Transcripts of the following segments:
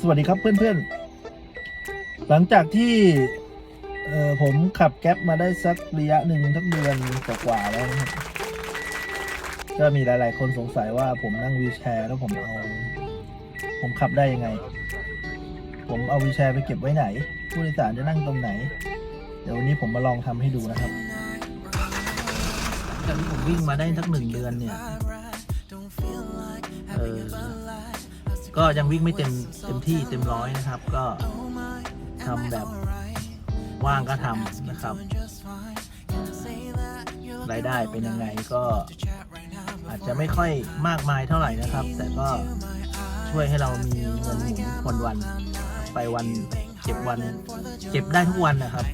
สวัสดีครับเพื่อนๆ หลังจากที่เออผมขับแก๊ปมาได้สักระยะหนึ่งทักเดือนกว่าๆแล้วนะครับก็มีหลาย ๆ คนสงสัยว่าผมนั่งวีแชร์ แล้วผมเอา ผมขับได้ยังไง ผมเอาวีแชร์ไปเก็บไว้ไหน ผู้โดยสารจะนั่งตรงไหน เดี๋ยววันนี้ผมมาลองทำให้ดูนะครับจากที่ผมวิ่งมาได้สักหนึ่งเดือนเนี่ย ก็ยังวิ่งไม่เต็มเต็มที่เต็มร้อยนะครับ ก็ทำแบบว่างก็ทำนะครับรายได้เป็นยังไงก็อาจจะไม่ค่อยมากมายเท่าไหร่นะครับ แต่ก็ช่วยให้เรามีเงินหมุนวันวัน ไปวันเก็บวันเก็บได้ทุกวันนะครับ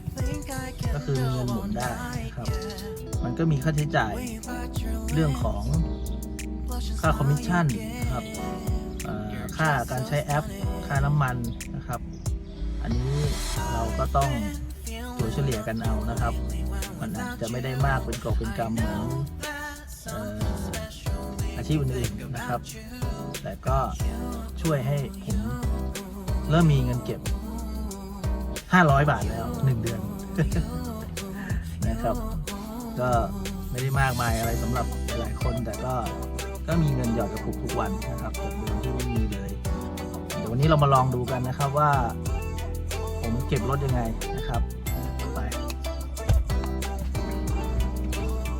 ก็คือมีเงินหมุนได้นะครับ มันก็มีค่าใช้จ่ายเรื่องของค่าคอมมิชชั่นนะครับ ค่าการใช้แอป ค่าน้ำมันนะครับ อันนี้เราก็ต้องตัวเฉลี่ยกันเอานะครับ มันอาจจะไม่ได้มากเป็นกอบเป็นกำเหมือนเอ่ออาชีพอื่นๆนะครับ แต่ก็ช่วยให้ผมเริ่มมีเงินเก็บ 500 บาทแล้ว 1 เดือนนะครับ ก็ไม่ได้มากมายอะไรสำหรับหลายๆคนแต่ก็ก็มีเงินหยอดกระปุกทุกวันนะครับจากเดิมที่ไม่มีเลยเดี๋ย วันนี้เรามาลองดูกันนะครับว่า ผมเก็บรถยังไงนะครับไป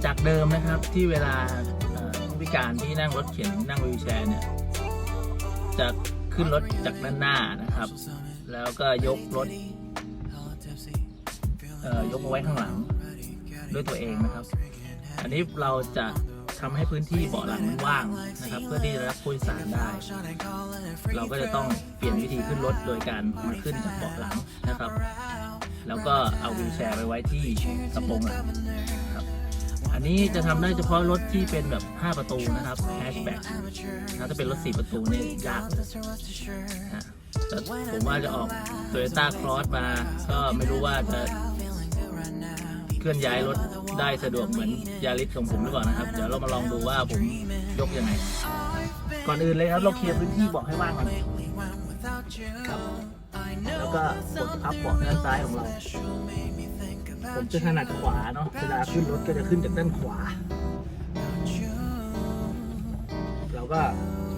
จากเดิมนะครับที่เวลาผู้พิการที่นั่งรถเข็นนั่งวีลแชร์เนี่ยจะขึ้นรถจากด้านหน้านะครับ แล้วก็ยกรถเอ่อยกมาไว้ข้างหลังด้วยตัวเองนะครับ อันนี้เราจะ ทำให้พื้นที่เบาะหลังมันว่างนะครับ เพื่อที่จะรับผู้โดยสารได้ เราก็จะต้องเปลี่ยนวิธีขึ้นรถโดยการมาขึ้นจากเบาะหลังนะครับ แล้วก็เอาวีลแชร์ไปไว้ที่กระโปรงหลังครับอันนี้จะทำได้เฉพาะรถที่เป็นแบบ 5 ประตูนะครับแฮชแบ็กถ้าเป็นรถ 4 ประตูเนี่ยยากนะแต่ผมว่าจะออก Toyota Cross มา ก็ไม่รู้ว่าจะเคลื่อนย้ายรถ ได้สะดวกเหมือนยาริสของผมหรือเปล่านะครับ เดี๋ยวเรามาลองดูว่าผมยกยังไง ก่อนอื่นเลยครับเราเคลียร์พื้นที่เบาะให้ว่างก่อนครับแล้วก็กดพับเบาะด้านซ้ายของเรา ผมจะถนัดขวาเนาะเวลาขึ้นรถก็จะขึ้นจากด้านขวา เราก็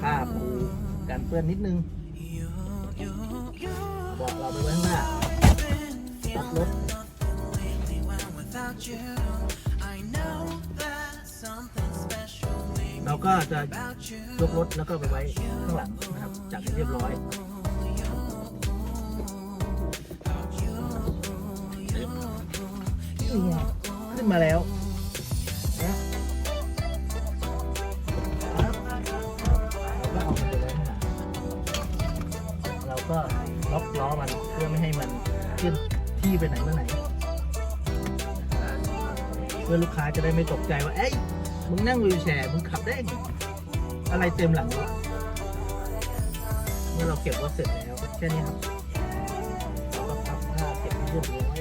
ผ้าปูกันเปื้อนนิดนึงเบอกเราไปไว้ข้างหน้ารับรถ เราก็จะยกรถแล้วก็ไปไว้ข้างหลังนะครับจัดให้เรียบร้อยขึ้นมาแล้วนะเราก็ล็อกล้อมันเพื่อไม่ให้มันเคลื่อนที่ไปไหนมาไหนเพื่อลูกค้าจะได้ไม่ตกใจว่า เอ้ย มึงนั่งวีลแชร์มึงขับได้ไงอะไรเต็มหลังวะเมื่อเราเก็บรถเสร็จแล้วแค่นี้ครับเราก็พับผ้าเก็บให้เรียบร้อย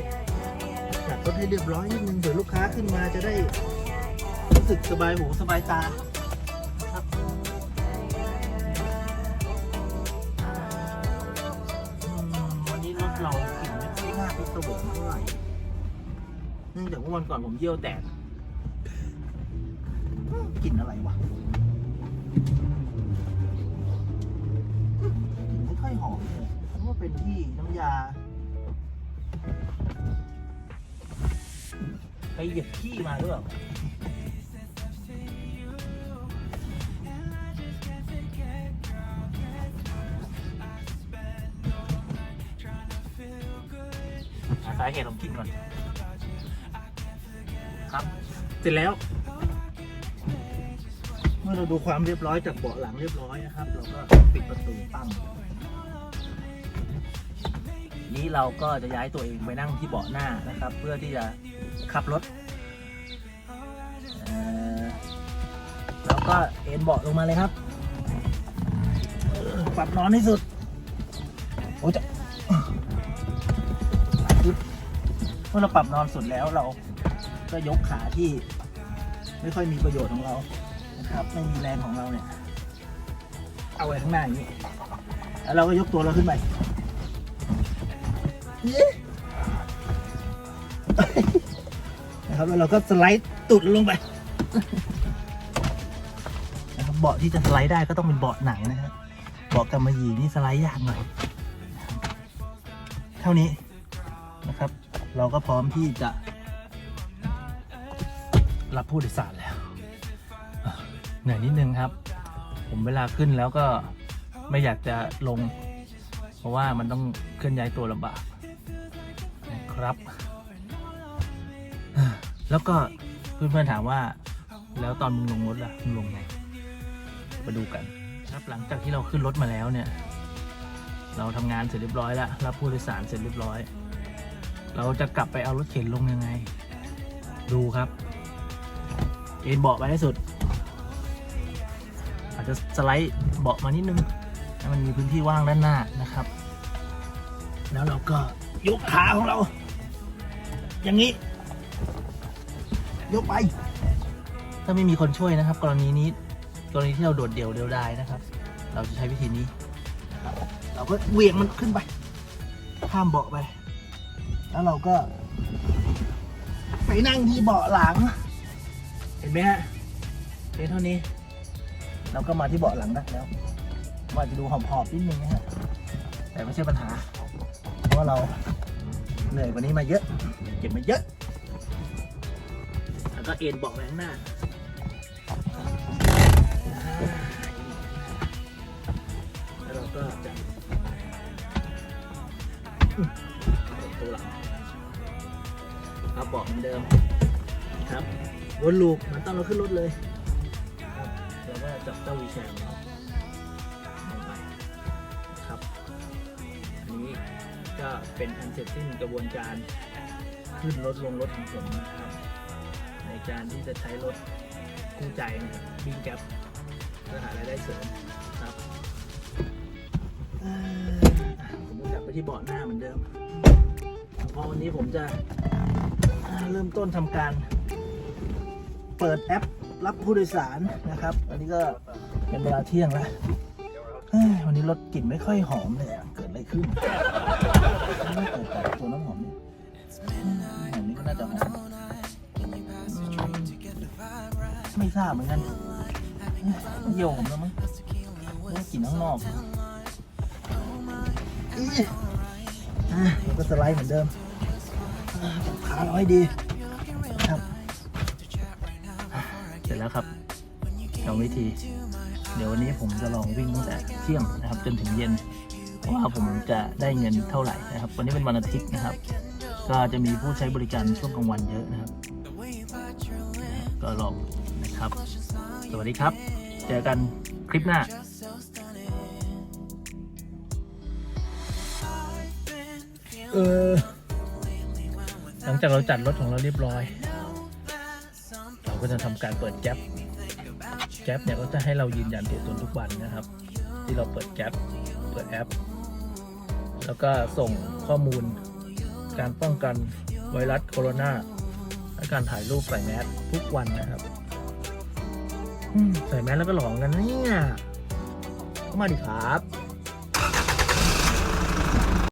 จัดรถให้เรียบร้อยนิดนึงเดี๋ยวลูกค้าขึ้นมาจะได้รู้สึกสบายหูสบายตา เนื่องจากว่าวันก่อนผมเยี่ยวแตกกลิ่นอะไรวะกลิ่นไม่ค่อยหอมเลยผมว่าเป็นที่น้ำยาไปเหยียบขี้มาหรือเปล่าสาเหตุของกลิ่นก่อน ครับ เสร็จแล้ว เมื่อเราดูความเรียบร้อยจากเบาะหลังเรียบร้อยนะครับ เราก็ปิดประตูตั้งนี้เราก็จะย้ายตัวเองไปนั่งที่เบาะหน้านะครับ เพื่อที่จะขับรถแล้วก็เอ็นเบาะลงมาเลยครับปรับนอนให้สุดโอ้จะเมื่อเราปรับนอนสุดแล้วเรา ก็ยกขาที่ไม่ค่อยมีประโยชน์ของเรานะครับ ไม่มีแรงของเราเนี่ย เอาไว้ข้างหน้าอย่างนี้ แล้วเราก็ยกตัวเราขึ้นไปนะครับแล้วเราก็สไลด์ตุดลงไปนะครับเบาะที่จะสไลด์ได้ก็ต้องเป็นเบาะหนังนะครับเบาะกำมะหยี่นี่สไลด์ยากหน่อยเท่านี้นะครับ เราก็พร้อมที่จะ รับผู้โดยสารแล้วเหนื่อยนิดนึงครับ ผมเวลาขึ้นแล้วก็ไม่อยากจะลง เพราะว่ามันต้องเคลื่อนย้ายตัวลำบากนะครับ แล้วก็เพื่อนๆถามว่า แล้วตอนมึงลงรถล่ะมึงลงไงมาดูกันครับหลังจากที่เราขึ้นรถมาแล้วเนี่ย เราทำงานเสร็จเรียบร้อยแล้วรับผู้โดยสารเสร็จเรียบร้อย เราจะกลับไปเอารถเข็นลงยังไง ดูครับ เอ็นเบาะไปให้สุด อาจจะสไลด์เบาะมานิดนึงให้มันมีพื้นที่ว่างด้านหน้านะครับ แล้วเราก็ยกขาของเรา อย่างนี้ ยกไป ถ้าไม่มีคนช่วยนะครับ กรณีนี้กรณีที่เราโดดเดี่ยวเดียวดายนะครับ เราจะใช้วิธีนี้ เราก็เหวี่ยงมันขึ้นไป ข้ามเบาะไป แล้วเราก็ ไปนั่งที่เบาะหลัง เห็นไหมฮะเพียงเท่านี้ เราก็มาที่เบาะหลังได้แล้วว่าจะดูหอบๆนิดนึงนะฮะแต่ไม่ใช่ปัญหา เพราะเราเหนื่อยกว่านี้มาเยอะเก็บมาเยอะ แล้วก็เอ็นเบาะไปข้างหน้าแล้วเราก็จะตัวหลังครับเบาะเหมือนเดิมครับ วนลูปเหมือนตอนเราขึ้นรถเลยครับแล้วก็จับเจ้าวีแชร์ของเราลงไปครับ อันนี้ก็เป็นอันเสร็จสิ้นกระบวนการขึ้นรถลงรถของผมนะครับ ในการที่จะใช้รถคู่ใจนะครับบิงแกปเพื่อหารายได้เสริมครับผมก็กลับไปที่เบาะหน้าเหมือนเดิมพราะวันนี้ผมจะเริ่มต้นทำการ เปิดแอปรับผู้โดยสารนะครับอันนี้ก็เป็นเวลาเที่ยงแล้ววันนี้รถกลิ่นไม่ค่อยหอมเลยเกิดอะไรขึ้นไม่เกิดจากตัวน้ำหอมนี่หอมนี่ก็น่าจะหอมไม่ทราบเหมือนกันเยี่ยวผมแล้วมั้งกลิ่นข้างนอกอื้ออะแล้วก็สไลด์เหมือนเดิมขาเราให้ดี แล้วครับกรรมวิธี เดี๋ยววันนี้ผมจะลองวิ่งตั้งแต่เที่ยงนะครับ จนถึงเย็นว่าผมจะได้เงินเท่าไหร่นะครับ วันนี้เป็นวันอาทิตย์นะครับ ก็จะมีผู้ใช้บริการช่วงกลางวันเยอะนะครับ ก็ลองนะครับ สวัสดีครับ เจอกันคลิปหน้าเออหลังจากเราจัดรถของเราเรียบร้อย ก็จะทำการเปิดแก๊ปแก๊ปเนี่ยก็จะให้เรายืนยันตัวตนทุกวันนะครับ ที่เราเปิดแก๊ปเปิดแอป แล้วก็ส่งข้อมูล การป้องกันไวรัสโคโรนาและการถ่ายรูปใส่แมสทุกวันนะครับอืมใส่แมสแล้วก็หลอกกันนะเนี่ยเข้ามาดิครับ